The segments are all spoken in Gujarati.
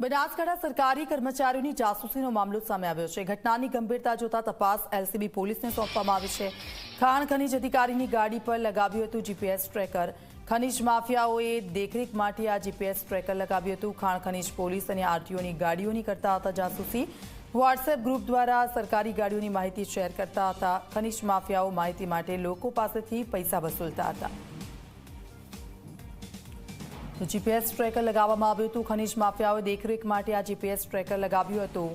બનાસકાંઠા સરકારી કર્મચારીઓની જાસૂસીનો મામલો સામે આવ્યો છે. ઘટનાની ગંભીરતા જોતા તપાસ એલસીબી પોલીસને સોંપવામાં આવી છે. ખાણ ખનીજ અધિકારીની ગાડી પર લગાવ્યું હતું જીપીએસ ટ્રેકર. ખનીજ માફિયાઓએ દેખરેખ માટે આ જીપીએસ ટ્રેકર લગાવ્યું હતું. ખાણ ખનીજ પોલીસ અને આરટીઓની ગાડીઓની કરતા હતા જાસૂસી. વોટ્સએપ ગ્રુપ દ્વારા સરકારી ગાડીઓની માહિતી શેર કરતા હતા. ખનીજ માફિયાઓ માહિતી માટે લોકો પાસેથી પૈસા વસૂલતા હતા. તો જીપીએસ ટ્રેકર લગાવવામાં આવ્યું હતું. ખનીજ માફિયાઓએ દેખરેખ માટે આ જીપીએસ ટ્રેકર લગાવ્યું હતું.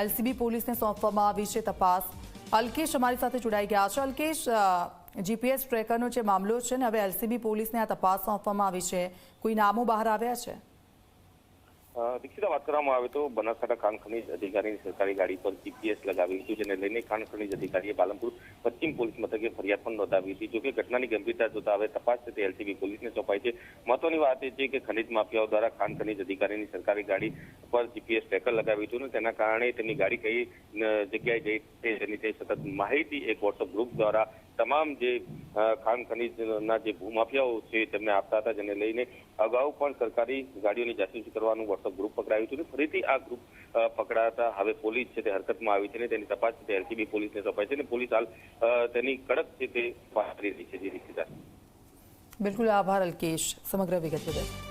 એલસીબી પોલીસને સોંપવામાં આવી છે તપાસ. અલ્કેશ અમારી સાથે જોડાઈ ગયા છે. અલ્કેશ જીપીએસ ટ્રેકરનો જે મામલો છે ને, હવે એલસીબી પોલીસને આ તપાસ સોંપવામાં આવી છે. કોઈ નામો બહાર આવ્યા છે? દીક્ષિતા વાત કરવામાં આવે તો બનાસકાંઠા ખાણ ખનીજ અધિકારીની સરકારી ગાડી પર જીપીએસ લગાવી હતું જેને લઈને ખાણ ખનીજ અધિકારીએ પાલનપુર પશ્ચિમ પોલીસ મથકે ફરિયાદ પણ નોંધાવી હતી જોકે ઘટનાની ગંભીરતા જોતા હવે તપાસ છે તે એલસીબી પોલીસને સોંપાઈ છે મહત્વની વાત એ છે કે ખનીજ માફિયાઓ દ્વારા ખાણ ખનીજ અધિકારીની સરકારી ગાડી પર જીપીએસ ટ્રેકર લગાવ્યું હતું તેના કારણે તેમની ગાડી કઈ જગ્યાએ જઈ તેની તે સતત માહિતી એક વોટ્સઅપ ગ્રુપ દ્વારા તમામ જે ખાણ ખનીજના જે ભૂમાફિયાઓ છે તેમને આપતા હતા, જેને લઈને અગાઉ પણ સરકારી ગાડીઓની જાસૂસી કરવાનું વોટ્સઅપ ગ્રુપ પકડાયું હતું ફરીથી આ ગ્રુપ પકડાતા હવે પોલીસ છે તે હરકતમાં આવી છે ને તેની તપાસ છે તે એલસીબી પોલીસને સોંપાઈ છે અને પોલીસ હાલ તેની કડક છે તે પાડી રહી છે, જે રીતે બિલકુલ આભાર અલ્કેશ, સમગ્ર વિગત બદલ.